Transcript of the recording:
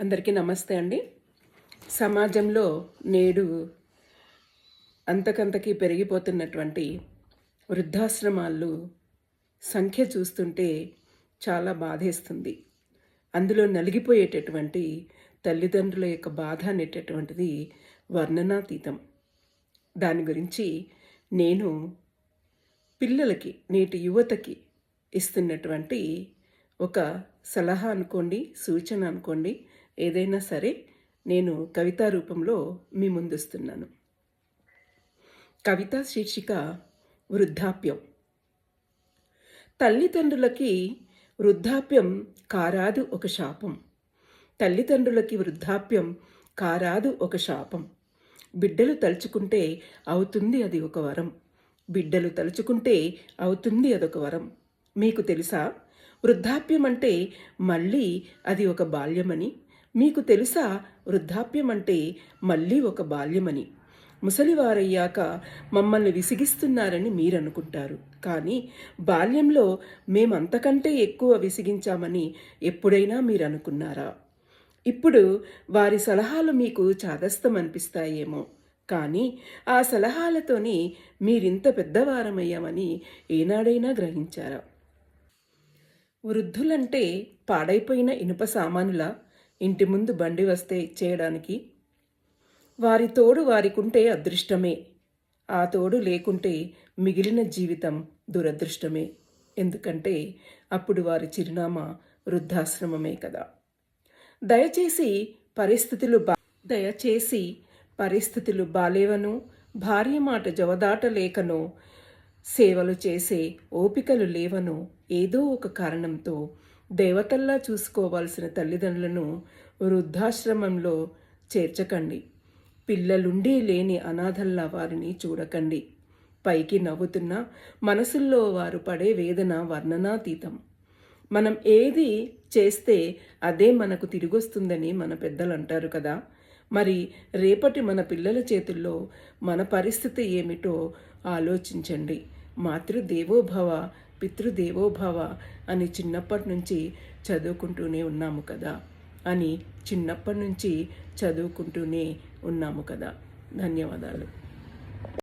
అందరికీ నమస్తే అండి. సమాజంలో నేడు అంతకంతకి పెరిగిపోతున్నటువంటి వృద్ధాశ్రమాలు సంఖ్య చూస్తుంటే చాలా బాధేస్తుంది. అందులో నలిగిపోయేటటువంటి తల్లిదండ్రుల యొక్క బాధ అనేటటువంటిది వర్ణనాతీతం. దాని గురించి నేను పిల్లలకి నేటి యువతకి ఇస్తున్నటువంటి ఒక సలహా అనుకోండి సూచన అనుకోండి ఏదైనా సరే నేను కవితా రూపంలో మీ ముందుస్తున్నాను. కవితా శీర్షిక వృద్ధాప్యం. తల్లిదండ్రులకి వృద్ధాప్యం కారాదు ఒక శాపం. తల్లిదండ్రులకి వృద్ధాప్యం కారాదు ఒక శాపం. బిడ్డలు తలుచుకుంటే అవుతుంది అది ఒక వరం. బిడ్డలు తలుచుకుంటే అవుతుంది అదొక వరం. మీకు తెలుసా? వృద్ధాప్యం అంటే మళ్ళీ అది ఒక బాల్యమని మీకు తెలుసా వృద్ధాప్యం అంటే మళ్ళీ ఒక బాల్యమని. ముసలివారయ్యాక మమ్మల్ని విసిగిస్తున్నారని మీరు అనుకుంటారు కానీ బాల్యంలో మేమంతకంటే ఎక్కువ విసిగించామని ఎప్పుడైనా మీరు అనుకున్నారా ఇప్పుడు వారి సలహాలు మీకు చాదస్తం అనిపిస్తాయేమో కానీ ఆ సలహాలతోని మీరింత పెద్దవారమయ్యామని ఏనాడైనా గ్రహించారా? వృద్ధులంటే పాడైపోయిన ఇనుప సామానుల ఇంటి ముందు బండి వస్తే ఇచ్చేయడానికి వారి తోడు వారికుంటే అదృష్టమే. ఆ తోడు లేకుంటే మిగిలిన జీవితం దురదృష్టమే. ఎందుకంటే అప్పుడు వారి చిరునామా వృద్ధాశ్రమమే కదా. దయచేసి పరిస్థితులు బా దయచేసి పరిస్థితులు బాలేవను. భార్య మాట జవదాటలేకనో. సేవలు చేసే ఓపికలు లేవనో ఏదో ఒక కారణంతో దేవతల్లా చూసుకోవాల్సిన తల్లిదండ్రులను వృద్ధాశ్రమంలో చేర్చకండి. పిల్లలుండి లేని అనాథల్లా వారిని చూడకండి. పైకి నవ్వుతున్నా మనసుల్లో వారు పడే వేదన వర్ణనాతీతం. మనం ఏది చేస్తే అదే మనకు తిరిగొస్తుందని మన పెద్దలు అంటారు కదా. మరి రేపటి మన పిల్లల చేతుల్లో మన పరిస్థితి ఏమిటో ఆలోచించండి. మాతృదేవోభవ పితృదేవోభవ అని చిన్నప్పటి నుంచి చదువుకుంటూనే ఉన్నాము కదా అని చిన్నప్పటి నుంచి చదువుకుంటూనే ఉన్నాము కదా. ధన్యవాదాలు.